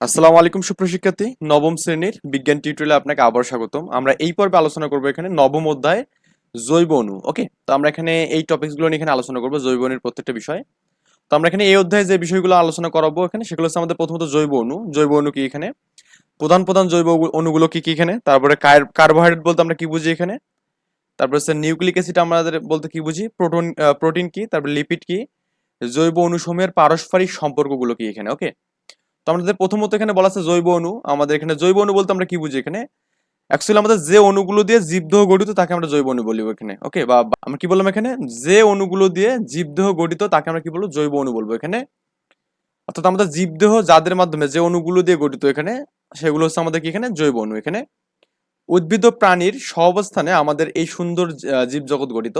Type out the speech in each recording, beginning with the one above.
আসসালামু আলাইকুম সুপ্রশিক্ষার্থী নবম শ্রেণির বিজ্ঞান টিউটোরিয়ালে আপনাকে আবার স্বাগতম। আমরা এই পর্বে আলোচনা করব এখানে নবম অধ্যায় জৈব অণু ওকে তো আমরা এখানে এই টপিকসগুলো নিয়ে এখানে আলোচনা করব, জৈব অণুর প্রত্যেকটা বিষয়। তো আমরা এখানে এই অধ্যায়ে যে বিষয়গুলো আলোচনা করাবো এখানে, সেগুলো হচ্ছে আমাদের প্রথমত জৈব অণু। জৈব অণু কি এখানে? প্রধান প্রধান জৈব অণুগুলো কি কি এখানে? তারপরে কার্বোহাইড্রেট বলতে আমরা কি বুঝি এখানে? তারপর হচ্ছে নিউক্লিক অ্যাসিড আমাদের বলতে কি বুঝি? প্রোটন প্রোটিন কি? তারপর লিপিড কি? জৈব অণুসমূহের পারস্পরিক সম্পর্কগুলো কি এখানে ওকে তো আমাদের প্রথমত এখানে বলা আছে জৈব অণু। আমাদের এখানে জৈব অণু বলতে আমরা কি বুঝি এখানে? অ্যাকচুয়ালি আমাদের যে অণুগুলো দিয়ে জীবদেহ গঠিত, তাকে আমরা জৈব অণু বলি এখানে ওকে বা আমরা কি বললাম এখানে? যে অণুগুলো দিয়ে জীবদেহ গঠিত, তাকে আমরা কি বলব? জৈব অণু বলব এখানে। অর্থাৎ আমাদের জীবদেহ যাদের মাধ্যমে যে অণুগুলো দিয়ে গঠিত এখানে, সেগুলো হচ্ছে আমাদের কি এখানে? জৈব অণু এখানে। উদ্ভিদ প্রাণীর সহাবস্থানে আমাদের এই সুন্দর জীবজগৎ গঠিত।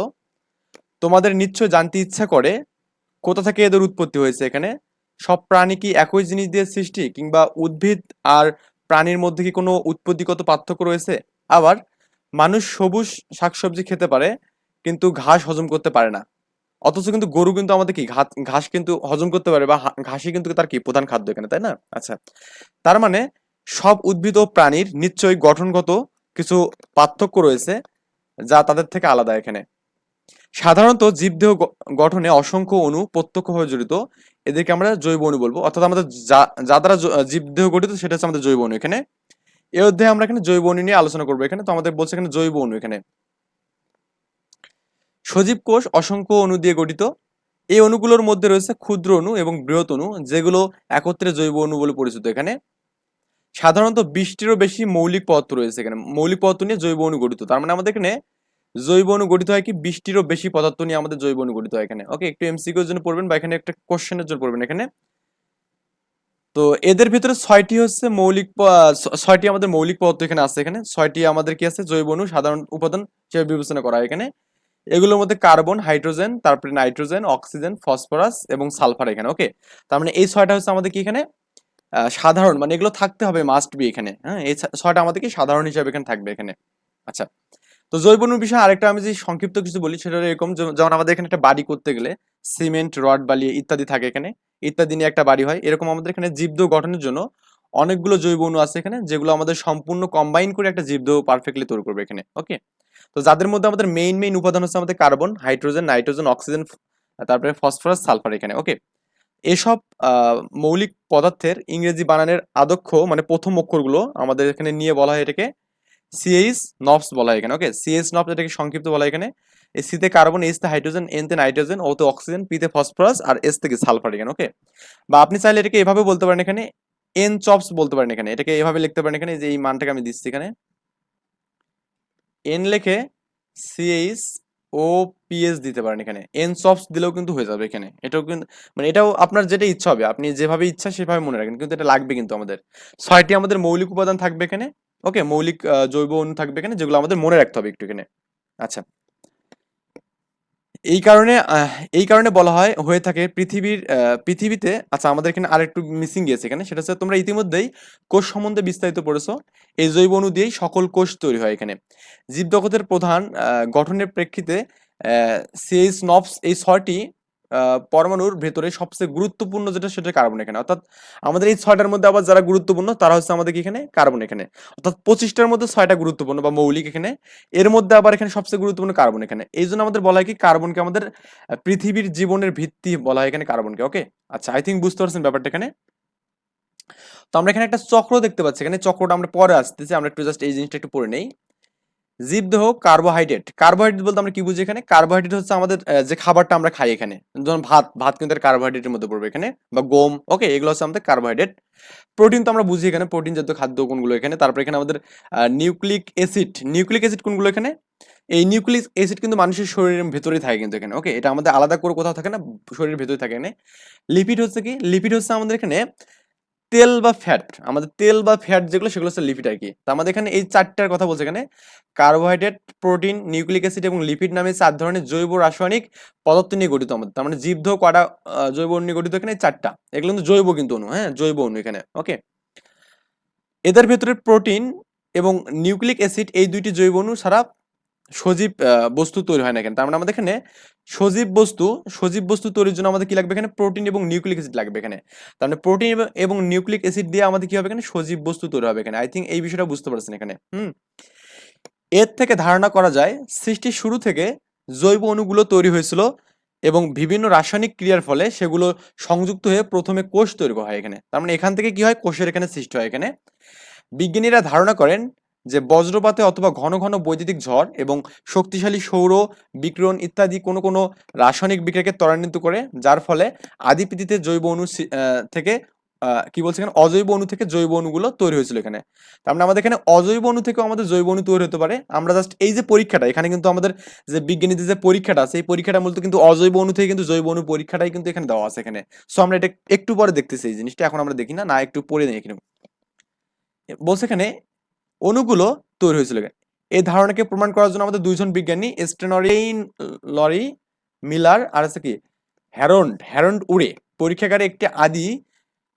তোমাদের নিশ্চয় জানতে ইচ্ছা করে কোথা থেকে এদের উৎপত্তি হয়েছে এখানে? সব প্রাণী কি একই জিনিস দিয়ে সৃষ্টি কিংবা উদ্ভিদ আর প্রাণীর মধ্যে কি কোনো উৎপত্তিগত পার্থক্য রয়েছে? আবার, মানুষ সবুজ শাকসবজি খেতে পারে, কিন্তু ঘাস হজম করতে পারে না। অথচ কিন্তু গরু কিন্তু আমাদের কি ঘাস কিন্তু হজম করতে পারে বা ঘাসই কিন্তু তার কি প্রধান খাদ্য এখানে, তাই না? আচ্ছা তার মানে সব উদ্ভিদ ও প্রাণীর নিশ্চয়ই গঠনগত কিছু পার্থক্য রয়েছে যা তাদের থেকে আলাদা এখানে। সাধারণত জীবদেহ গঠনে অসংখ্য অণু প্রত্যক্ষভাবে জড়িত। এদেরকে আমরা জৈব অণু বলব। অর্থাৎ আমাদের যা দ্বারা জীবদেহ গঠিত, সেটা হচ্ছে আমাদের জৈব অণু এখানে। এ অধ্যায়ে আমরা এখানে জৈব অণু নিয়ে আলোচনা করব এখানে। তো আমাদের বলছে এখানে জৈব অণু এখানে। সজীব কোষ অসংখ্য অণু দিয়ে গঠিত। এই অণুগুলোর মধ্যে রয়েছে ক্ষুদ্র অণু এবং বৃহৎ অণু, যেগুলো একত্রে জৈব অণু বলে পরিচিত এখানে। সাধারণত বিশটিরও বেশি মৌলিক পদার্থ রয়েছে এখানে। মৌলিক পদার্থ নিয়ে জৈব অণু গঠিত। তার মানে আমাদের এখানে জৈব অণু গঠিত হয় কি? বৃষ্টিরও বেশি পদার্থ নিয়ে আমাদের জৈব অণু গঠিত হয় এখানে। ওকে একটু এমসিকিউর জন্য পড়বেন বা এখানে একটা কোশ্চেনের জন্য পড়বেন এখানে। তো এদের ভিতরে ছয়টি হচ্ছে মৌলিক ছয়টি আমাদের মৌলিক পদার্থ এখানে আছে এখানে। ছয়টি আমাদের কি আছে? জৈব অণু, সাধারণ উপাদান হিসেবে বিবেচনা করা হয় এখানে। এগুলোর মধ্যে কার্বন, হাইড্রোজেন, তারপরে নাইট্রোজেন, অক্সিজেন, ফসফরাস এবং সালফার এখানে। ওকে তার মানে এই ছয়টা হচ্ছে আমাদের কি এখানে? সাধারণ। মানে এগুলো থাকতে হবে মাস্ট বি এখানে। হ্যাঁ এই ছয়টা আমাদের কি? সাধারণ হিসাবে এখানে থাকবে এখানে। আচ্ছা তো জৈব বিষয়ে আরেকটা আমি যে সংক্ষিপ্ত কিছু বলি, সেটা এরকম যেমন আমাদের এখানে একটা বাড়ি করতে গেলে সিমেন্ট, রড, বালি ইত্যাদি থাকে এখানে। ইত্যাদি নিয়ে একটা বাড়ি হয়। এরকম আমাদের এখানে জীবদেহ গঠনের জন্য অনেকগুলো জৈব অণু আছে এখানে, যেগুলো আমাদের সম্পূর্ণ কম্বাইন করে একটা জীবদেহ পারফেক্টলি তৈরি করবে এখানে ওকে তো যাদের মধ্যে আমাদের মেইন মেইন উপাদান হচ্ছে আমাদের কার্বন হাইড্রোজেন নাইট্রোজেন অক্সিজেন তারপরে ফসফরাস সালফার এখানে ওকে এসব মৌলিক পদার্থের ইংরেজি বানানের আদক্ষ মানে প্রথম অক্ষরগুলো আমাদের এখানে নিয়ে বলা হয় এটাকে সিএইচ নফস বলা হয় এখানে ওকে সিএইচ নফস এটাকে সংক্ষিপ্ত বলা এখানে। সিতে কার্বন এইচ তে হাইড্রোজেন এন তে নাইট্রোজেন ও তে অক্সিজেন পি তে ফসফরাস আর এস থেকে সালফার এখানে ওকে বা আপনি চাইলে এটাকে এভাবে বলতে পারেন এখানে এন চপস বলতে পারেন এখানে। এটাকে এভাবে লিখতে পারেন এখানে যে এই মানটাকে আমি দিচ্ছি এখানে। এন লেখে সিএইচ ও পিএস দিতে পারেন এখানে। এন সফস দিলেও কিন্তু হয়ে যাবে এখানে। এটাও কিন্তু মানে এটাও আপনার যেটা ইচ্ছা হবে, আপনি যেভাবে ইচ্ছা সেভাবে মনে রাখেন, কিন্তু এটা লাগবে কিন্তু আমাদের। ছয়টি আমাদের মৌলিক উপাদান থাকবে এখানে। ওকে মৌলিক জৈব অণু থাকবে এখানে, যেগুলো আমাদের মনে রাখতে হবে একটু এখানে আচ্ছা। এই কারণে এই কারণে বলা হয়, হয়ে থাকে পৃথিবীর পৃথিবীতে আচ্ছা আমাদের এখানে আরেকটু মিসিং গিয়েছে এখানে, সেটা হচ্ছে তোমরা ইতিমধ্যেই কোষ সম্বন্ধে বিস্তারিত পড়েছো। এই জৈব অণু দিয়েই সকল কোষ তৈরি হয় এখানে। জীবজগতের প্রধান গঠনের প্রেক্ষিতে সিএইচ নফস এই ছয়টি পরমাণুর ভেতরে সবচেয়ে গুরুত্বপূর্ণ যেটা সেটা কার্বন এখানে। অর্থাৎ আমাদের এই ছয়টার মধ্যে আবার যারা গুরুত্বপূর্ণ, তারা হচ্ছে আমাদের এখানে কার্বন এখানে। অর্থাৎ পঁচিশটার মধ্যে ছয়টা গুরুত্বপূর্ণ বা মৌলিক এখানে। এর মধ্যে আবার এখানে সবচেয়ে গুরুত্বপূর্ণ কার্বন এখানে। এই জন্য আমাদের বলা হয় কি, কার্বনকে আমাদের পৃথিবীর জীবনের ভিত্তি বলা হয় এখানে কার্বনকে ওকে আচ্ছা আই থিঙ্ক বুঝতে পারছেন ব্যাপারটা এখানে? তো আমরা এখানে একটা চক্র দেখতে পাচ্ছি। এখানে চক্রটা আমরা পরে আসতেছি, আমরা একটু জাস্ট এই জিনিসটা একটু পড়ে নেই। জীবদেহ কার্বোহাইড্রেট কার্বোহাইড্রেট বলতে আমরা কি বুঝি এখানে? কার্বোহাইড্রেট হচ্ছে আমাদের যে খাবারটা আমরা খাই এখানে। যেমন ভাত ভাত কিন্তু কার্বোহাইড্রেটের মধ্যে পড়বে এখানে, বা গম ওকে এগুলো হচ্ছে আমাদের কার্বোহাইড্রেট প্রোটিন তো আমরা বুঝি এখানে প্রোটিন জাতীয় খাদ্য কোনগুলো এখানে। তারপর এখানে আমাদের নিউক্লিক অ্যাসিড নিউক্লিক অ্যাসিড কোনগুলো এখানে? এই নিউক্লিক অ্যাসিড কিন্তু মানুষের শরীরের ভেতরেই থাকে কিন্তু এখানে ওকে এটা আমাদের আলাদা করে কোথাও থাকে না, শরীরের ভেতরে থাকে এখানে। লিপিড হচ্ছে কি? লিপিড হচ্ছে আমাদের এখানে তেল বা ফ্যাট আমাদের তেল বা ফ্যাট যেগুলো, সেগুলো হচ্ছে লিপিড আর কি। তো আমাদের এখানে এই চারটার কথা বলছে এখানে। কার্বোহাইড্রেট প্রোটিন নিউক্লিক অ্যাসিড এবং লিপিড নামে চার ধরনের জৈব রাসায়নিক পদার্থ নিয়ে গঠিত আমাদের। তার মানে জীবধ কটা জৈব অণু গঠিত এখানে চারটা। এগুলো কিন্তু জৈব কিন্তু অণু হ্যাঁ? জৈব অণু এখানে ওকে এদের ভেতরে প্রোটিন এবং নিউক্লিক অ্যাসিড এই দুইটি জৈব অণু ছাড়া সজীব বস্তু তৈরি হয় না কেন তার মানে আমাদের এখানে সজীব বস্তু সজীব বস্তু তৈরির জন্য আমাদের কি লাগবে এখানে? প্রোটিন এবং নিউক্লিক অ্যাসিড লাগবে এখানে। তার মানে প্রোটিন এবং নিউক্লিক অ্যাসিড দিয়ে আমাদের কি হবে এখানে? সজীব বস্তু তৈরি হবে এখানে। আই থিঙ্ক এই বিষয়টা বুঝতে পারছেন এখানে। হুম? এর থেকে ধারণা করা যায়, সৃষ্টির শুরু থেকে জৈব অণুগুলো তৈরি হয়েছিল এবং বিভিন্ন রাসায়নিক ক্রিয়ার ফলে সেগুলো সংযুক্ত হয়ে প্রথমে কোষ তৈরি হয় এখানে। তার মানে এখান থেকে কি হয়? কোষের এখানে সৃষ্টি হয় এখানে। বিজ্ঞানীরা ধারণা করেন যে বজ্রপাতে অথবা ঘন ঘন বৈদ্যুতিক ঝড় এবং শক্তিশালী সৌর, বিকিরণ ইত্যাদি কোনো কোনো রাসায়নিক বিক্রিয়াকে ত্বরান্বিত করে, যার ফলে আদি পৃথিবীতে জৈব অণু থেকে কি বলছে এখানে? অজৈব অণু থেকে জৈব অণুগুলো তৈরি হয়েছিল এখানে। তার মানে আমাদের এখানে অজৈব অণু থেকেও আমাদের জৈব অণু তৈরি হতে পারে। আমরা জাস্ট এই যে পরীক্ষাটা, এখানে কিন্তু আমাদের যে বিজ্ঞানীদের যে পরীক্ষাটা আছে এই পরীক্ষাটা মূলত কিন্তু অজৈব অণু থেকে কিন্তু জৈব অণু পরীক্ষাটাই কিন্তু এখানে দেওয়া আছে এখানে। সো আমরা এটা একটু পরে দেখতেছি এই জিনিসটা, এখন আমরা দেখি না না একটু পরে নেই এখানে বলছে এখানে অণুগুলো তৈরি হয়েছিল এই ধারণাকে প্রমাণ করার জন্য আমাদের দুইজন বিজ্ঞানী স্টেনরিন লরি, মিলার আর আছে কি, হ্যারন্ড হ্যারন্ড উড়ে পরীক্ষাগারে একটি আদি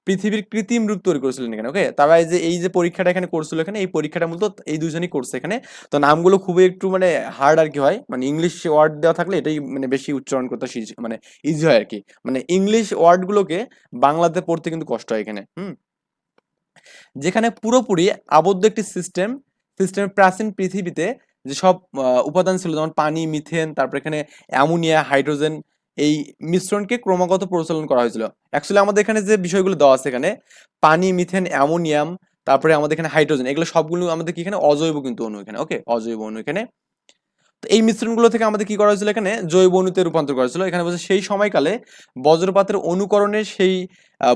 পৃথিবীর কৃত্রিম রূপ তৈরি করেছিলেন এখানে ওকে তারা এই যে এই যে পরীক্ষাটা এখানে করছিল এখানে, এই পরীক্ষাটা মূলত এই দুজনই করছে এখানে। তো নামগুলো খুবই একটু মানে হার্ড আর কি হয় মানে ইংলিশ ওয়ার্ড দেওয়া থাকলে এটাই মানে বেশি উচ্চারণ করতে মানে ইজি হয় আর কি। মানে ইংলিশ ওয়ার্ডগুলোকে বাংলাতে পড়তে কিন্তু কষ্ট হয় এখানে, হুম? যেখানে পুরোপুরি আবদ্ধ একটি সিস্টেম সিস্টেমের প্রাচীন পৃথিবীতে যেসব উপাদান ছিল, যেমন পানি মিথেন তারপর এখানে অ্যামোনিয়া হাইড্রোজেন এই মিশ্রণকে ক্রমাগত প্রচলন করা হয়েছিল। অ্যাকচুয়ালি আমাদের এখানে যে বিষয়গুলো দেওয়া আছে এখানে, পানি মিথেন অ্যামোনিয়াম তারপরে আমাদের এখানে হাইড্রোজেন এগুলো সবগুলো আমাদের কি এখানে? অজৈব কিন্তু অণু এখানে ওকে অজৈব অণু এখানে। এই মিশ্রণগুলো থেকে আমাদের কি করা হয়েছিল এখানে? জৈব অণুতে রূপান্তর করা হয়েছিল। এখানে বলছে সেই সময়কালে বজ্রপাতের অনুকরণে সেই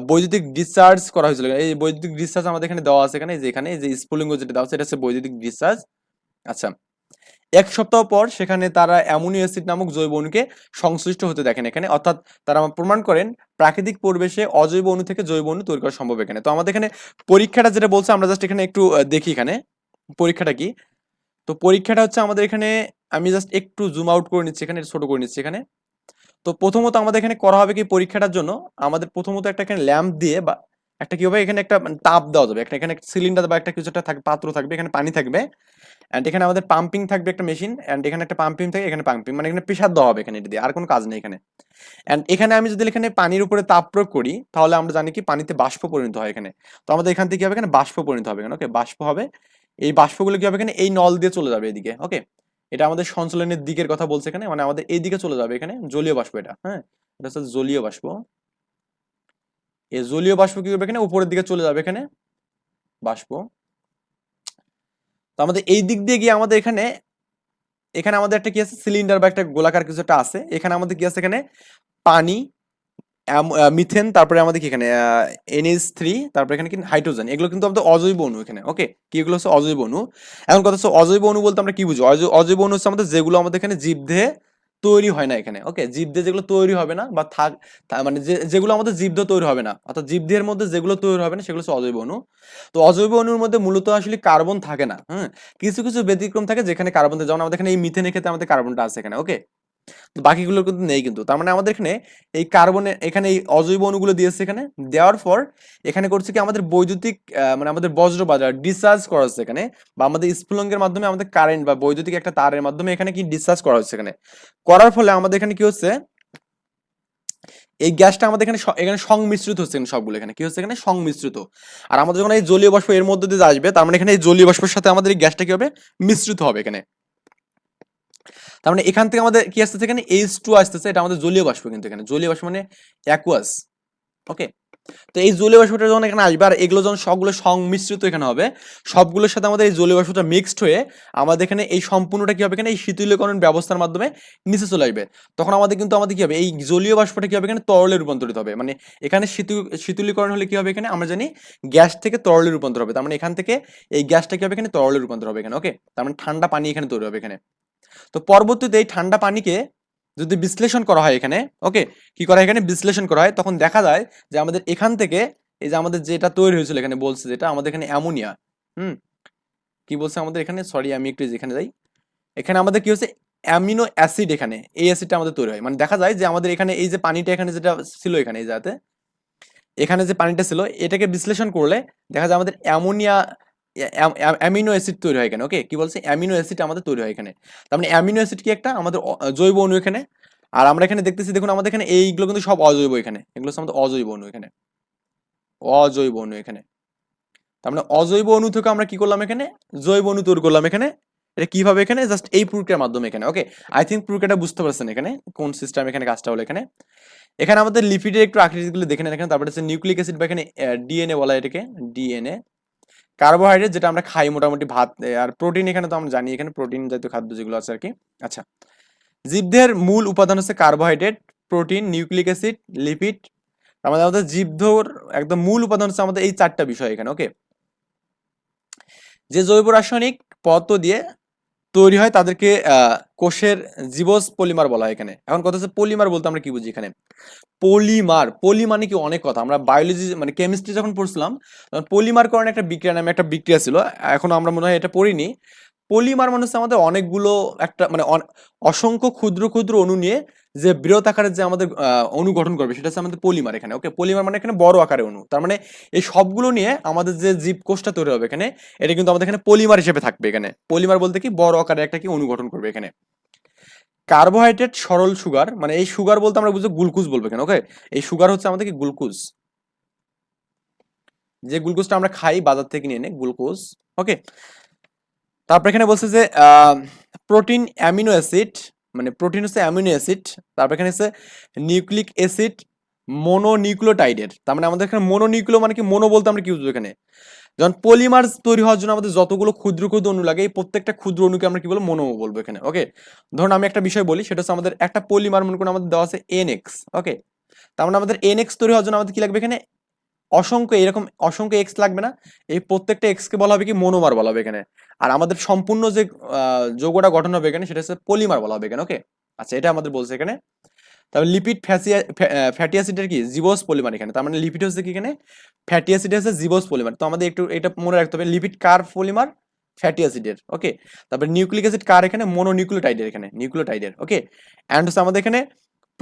বৈদ্যুতিক ডিসচার্জ করা হয়েছিল। এই বৈদ্যুতিক ডিসচার্জ আমাদের এখানে দেওয়া আছে এখানে, যে এখানে যে স্ফুলিঙ্গ যেটা দেওয়া আছে, এটা হচ্ছে বৈদ্যুতিক ডিসচার্জ আচ্ছা এক সপ্তাহ পর সেখানে তারা অ্যামোনিও অ্যাসিড নামক জৈব অণুকে সংশ্লিষ্ট হতে দেখেন এখানে। অর্থাৎ তারা প্রমাণ করেন, প্রাকৃতিক পরিবেশে অজৈব অণু থেকে জৈব অণু তৈরি করা সম্ভব এখানে। তো আমাদের এখানে পরীক্ষাটা যেটা বলছে, আমরা জাস্ট এখানে একটু দেখি এখানে। পরীক্ষাটা কি? তো পরীক্ষাটা হচ্ছে আমাদের এখানে আমি জাস্ট একটু জুম আউট করে নিচ্ছি, এখানে ছোট করে নিচ্ছি, এখানে। তো প্রথমত আমাদের এখানে করা হবে কি পরীক্ষাটার জন্য? আমাদের প্রথমত একটা এখানে ল্যাম্প দিয়ে বা একটা কি হবে, এখানে একটা মানে তাপ দেওয়া যাবে। একটা এখানে সিলিন্ডার বা একটা কিছু একটা থাকবে পাত্র থাকবে, এখানে পানি থাকবে। অ্যান্ড এখানে আমাদের পাম্পিং থাকবে একটা মেশিন অ্যান্ড এখানে একটা পাম্পিং থাকে, এখানে পাম্পিং মানে এখানে প্রেশার দেওয়া হবে এখানে এটা দিয়ে, আর কোনো কাজ নেই এখানে। অ্যান্ড এখানে আমি যদি এখানে পানির উপরে তাপ প্রয়োগ করি, তাহলে আমরা জানি কি পানিতে বাষ্প পরিণত হয় এখানে। তো আমাদের এখান থেকে কি হবে এখানে? বাষ্প পরিণত হবে এখানে ওকে বাষ্প হবে। এই বাষ্পগুলো কি হবে এখানে? এই নল দিয়ে চলে যাবে এদিকে ওকে এটা আমাদের সঞ্চলনের দিকের কথা বলছে এখানে মানে আমাদের এই দিকে চলে যাবে এখানে জলীয় বাষ্প এটা হ্যাঁ? এটা হচ্ছে জলীয় বাষ্প। এই জলীয় বাষ্প কি করবে এখানে? উপরের দিকে চলে যাবে এখানে বাষ্প। তো আমাদের এই দিক দিয়ে গিয়ে আমাদের এখানে এখানে আমাদের একটা কি আছে? সিলিন্ডার বা একটা গোলাকার কিছু একটা আছে। এখানে আমাদের কি আছে? এখানে পানি মিথেন, তারপরে আমাদের কি এখানে এনএস থ্রি, তারপরে এখানে কি হাইড্রোজেন, এগুলো কিন্তু আমাদের অজৈব অণু এখানে ওকে কি এগুলো হচ্ছে অজৈব অণু? এখন কথা হচ্ছে অজৈব অণু বলতে আমরা কি বুঝি অজৈব অণু হচ্ছে আমাদের যেগুলো আমাদের এখানে জীবদেহে তৈরি হয় না এখানে ওকে জীবদেহে যেগুলো তৈরি হবে না বা থাক মানে যেগুলো আমাদের জীবদেহ তৈরি হবে না, অর্থাৎ জীবদেহের মধ্যে যেগুলো তৈরি হবে না সেগুলো হচ্ছে অজৈব অণু। তো অজৈব অণুর মধ্যে মূলত আসলে কার্বন থাকে না হ্যাঁ কিছু কিছু ব্যতিক্রম থাকে যেখানে কার্বন থাকে, যেমন আমাদের এখানে এই মিথেনের ক্ষেত্রে আমাদের কার্বনটা আছে এখানে ওকে বাকিগুলো কিন্তু নেই কিন্তু। তার মানে আমাদের এখানে এই কার্বনে, এখানে এই অজৈব অণুগুলো দিয়েছে এখানে। দেওয়ার পর এখানে করছে কি আমাদের বৈদ্যুতিক মানে আমাদের বজ্র বাজার ডিসচার্জ করা হচ্ছে এখানে বা আমাদের স্ফুলঙ্গের মাধ্যমে আমাদের কারেন্ট বা বৈদ্যুতিক একটা তারের মাধ্যমে এখানে কি ডিসচার্জ করা হচ্ছে এখানে। করার ফলে আমাদের এখানে কি হচ্ছে, এই গ্যাসটা আমাদের এখানে এখানে সংমিশ্রিত হচ্ছে এখানে সবগুলো এখানে। কি হচ্ছে এখানে? সংমিশ্রিত। আর আমাদের যখন এই জলীয় বাষ্প এর মধ্যে দিয়ে আসবে, তার মানে এখানে এই জলীয় বাষ্পের সাথে আমাদের এই গ্যাসটা কি হবে? মিশ্রিত হবে এখানে। তার মানে এখান থেকে আমাদের কি আসতেছে এখানে? এইচ টু আসতেছে, এটা আমাদের জলীয় বাষ্প কিন্তু এখানে। জলীয় বাষ্প মানে অ্যাকুয়াস ওকে তো এই জলীয় বাষ্পটা যখন এখানে আসবে, আর এগুলো যখন সবগুলো সংমিশ্রিত এখানে হবে, সবগুলোর সাথে আমাদের এই জলীয় বাষ্পটা মিক্সড হয়ে আমাদের এখানে এই সম্পূর্ণটা কি হবে এখানে? এই শীতলীকরণ ব্যবস্থার মাধ্যমে নিচে চলে আসবে। তখন আমাদের কিন্তু আমাদের কি হবে? এই জলীয় বাষ্পটা কি হবে এখানে? তরলে রূপান্তরিত হবে। মানে এখানে শীতল শীতলীকরণ হলে কি হবে এখানে? আমরা জানি গ্যাস থেকে তরলে রূপান্তর হবে। তার মানে এখান থেকে এই গ্যাসটা কি হবে এখানে? তরলে রূপান্তর হবে এখানে ওকে তার মানে ঠান্ডা পানি এখানে তৈরি হবে এখানে। তো পরবর্তীতে এই ঠান্ডা পানিকে যদি বিশ্লেষণ করা হয় এখানে ওকে কি করা হয়? এখানে বিশ্লেষণ করা হয়। তখন দেখা যায় যে আমাদের এখান থেকে এই যে আমাদের যেটা তৈরি হয়েছিল এখানে বলছে যেটা, আমাদের এখানে অ্যামোনিয়া, হুম? কি বলছে আমাদের এখানে? সরি আমি একটু যেখানে যাই। এখানে আমাদের কি হচ্ছে অ্যামিনো অ্যাসিড এখানে, এই অ্যাসিডটা আমাদের তৈরি হয়। মানে দেখা যায় যে আমাদের এখানে এই যে পানিটা এখানে যেটা ছিল এখানে, এই যাতে এখানে যে পানিটা ছিল, এটাকে বিশ্লেষণ করলে দেখা যায় আমাদের অ্যামোনিয়া অ্যামিনো অ্যাসিড তৈরি হয় এখানে, ওকে? কি বলছে? অ্যামিনো অ্যাসিড আমাদের তৈরি হয় এখানে। তার মানে অ্যামিনো অ্যাসিড কি একটা? আমাদের জৈব অণু এখানে। আর আমরা এখানে দেখতেছি, দেখুন, আমাদের এখানে এইগুলো কিন্তু সব অজৈব এখানে। এগুলো হচ্ছে আমাদের অজৈব অণু এখানে। অজৈব অণু এখানে। তার মানে অজৈব অণু থেকে আমরা কি করলাম এখানে? জৈব অণু তৈরি করলাম এখানে। এটা কীভাবে এখানে? জাস্ট এই প্রক্রিয়ার মাধ্যমে এখানে, ওকে? আই থিঙ্ক প্রক্রিয়াটা বুঝতে পারছেন এখানে, কোন সিস্টেম এখানে কাজটা হলো এখানে। এখানে আমাদের লিপিডের একটু আকৃতিগুলো দেখে নেন এখানে। তারপরে হচ্ছে নিউক্লিক অ্যাসিড বা এখানে ডিএনএ বলা এটাকে। ডিএনএ কার্বোহাইড্রেট যেটা আমরা খাই মোটামুটি ভাত আর প্রোটিন এখানে তো আমরা জানি, এখানে প্রোটিন জাতীয় খাদ্য যেগুলো আছে আর কি। আচ্ছা জীবদের মূল উপাদান হচ্ছে carbohydrate, protein, nucleic acid, lipid. আমাদের আমাদের জীবধর একদম মূল উপাদান হচ্ছে আমাদের এই চারটা বিষয় এখানে, ওকে? যে জৈব রাসায়নিক পদার্থ দিয়ে তৈরি হয় তাদেরকে কোষের জীবজ পলিমার বলা হয় এখানে। এখন কথা হচ্ছে পলিমার বলতে আমরা কি বুঝি এখানে? পলিমার, পলি মানে কি অনেক কথা। আমরা বায়োলজি মানে কেমিস্ট্রি যখন পড়ছিলাম, তখন পলিমার করণ একটা বিক্রিয়া নামে একটা বিক্রিয়া ছিল। এখন আমরা মনে হয় এটা পড়িনি। পলিমার মানুষ আমাদের অনেকগুলো একটা মানে অন- অসংখ্য ক্ষুদ্র ক্ষুদ্র অণু নিয়ে যে বৃহৎ আকারের যে আমাদের অণু গঠন করবে, সেটা হচ্ছে আমাদের পলিমার এখানে ওকে পলিমার মানে এখানে বড় আকারের অণু, তার মানে এই সবগুলো নিয়ে আমাদের যে জীবকোষটা তৈরি হবে এখানে, এটা কিন্তু আমাদের এখানে পলিমার হিসেবে থাকবে এখানে, পলিমার বলতে কি বড় আকারের একটা কি অণু গঠন করবে এখানে। কার্বোহাইড্রেট সরল সুগার মানে এই সুগার বলতে আমরা বুঝব গ্লুকোজ বলব এখানে ওকে এই সুগার হচ্ছে আমাদের কি গ্লুকোজ যে গ্লুকোজটা আমরা খাই, বাজার থেকে নিয়ে এনে গ্লুকোজ ওকে তারপর এখানে বলছে যে প্রোটিন অ্যামিনো অ্যাসিড মানে প্রোটিন হচ্ছে অ্যামিনো অ্যাসিড, তারপর এখানে হচ্ছে নিউক্লিক অ্যাসিড মোনোনিউক্লিওটাইডের, তার মানে আমাদের এখানে মোনোনিউক্লিও মানে কি মোনো বলতে আমরা কি বুঝব এখানে? যখন পলিমার তৈরি হওয়ার জন্য আমাদের যতগুলো ক্ষুদ্র ক্ষুদ্র অণু লাগে, এই প্রত্যেকটা ক্ষুদ্র অণুকে আমরা কি বলব, মোনো বলব এখানে ওকে ধরুন আমি একটা বিষয় বলি, সেটা হচ্ছে আমাদের একটা পলিমার মনে করুন আমাদের দেওয়া আছে এন এক্স ওকে তার মানে আমাদের এন এক্স তৈরি হওয়ার জন্য আমাদের কি লাগবে এখানে? অসংখ্য এরকম, অসংখ্য এক্স লাগবে না। এই প্রত্যেকটা এক্স কে বলা হবে কি মনোমার বলা হবে এখানে। আর আমাদের সম্পূর্ণ যে যৌগটা গঠন হবে এখানে সেটা হচ্ছে পলিমার বলা হবে এখানে ওকে আচ্ছা এটা আমাদের বলছে এখানে। তারপর লিপিড ফ্যাসিয়া ফ্যাটি অ্যাসিডের কি? জিবোস পলিমার এখানে। তার মানে লিপিড হচ্ছে কি এখানে? ফ্যাটি অ্যাসিড হচ্ছে জিবোস পলিমার তো আমাদের একটু এটা মনে রাখতে হবে লিপিড কার পলিমার ফ্যাটি অ্যাসিডের ওকে তারপর নিউক্লিক অ্যাসিড কার এখানে? মোনোনিউক্লিওটাইডের এখানে নিউক্লিওটাইডের ওকে অ্যান্ড হচ্ছে আমাদের এখানে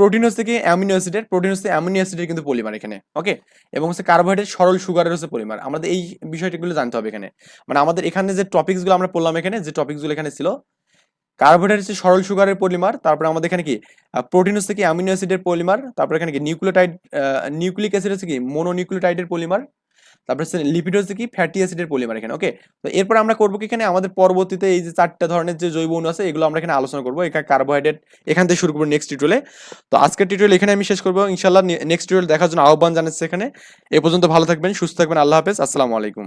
প্রোটিন হচ্ছে কি অ্যামিনো অ্যাসিডের, প্রোটিন হচ্ছে অ্যামিনো অ্যাসিডের কিন্তু পলিমার এখানে ওকে এবং হচ্ছে কার্বোহাইড্রেট সরল সুগারের হচ্ছে পলিমার। আমাদের এই বিষয়টিগুলো জানতে হবে এখানে। মানে আমাদের এখানে যে টপিকসগুলো আমরা পড়লাম এখানে, যে টপিকসগুলো এখানে ছিল কার্বোহাইড্রেট হচ্ছে সরল সুগারের পলিমার, তারপরে আমাদের এখানে কি প্রোটিন হচ্ছে কি অ্যামিনো অ্যাসিডের পলিমার, তারপরে এখানে কি নিউক্লিওটাইড নিউক্লিক অ্যাসিড হচ্ছে কি মোনোনিউক্লিওটাইডের পলিমার তারপরে লিপিড হচ্ছে কি ফ্যাটি অ্যাসিডের পলিমার এখানে ওকে তো এরপর আমরা করব কি এখানে? আমাদের পরবর্তীতে এই যে চারটা ধরনের যে জৈব অণু আছে, এগুলো আমরা এখানে আলোচনা করব। এখানে কার্বোহাইড্রেট এখান থেকে শুরু করব নেক্সট টিউটোরিয়ালে তো আজকের টিউটোরিয়াল এখানে আমি শেষ করব। ইনশাল্লাহ নেক্সট টিউটোরিয়াল দেখার জন্য আহ্বান জানাচ্ছি এখানে। এ পর্যন্ত ভালো থাকবেন, সুস্থ থাকবেন, আল্লাহ হাফেজ। আসসালামু আলাইকুম।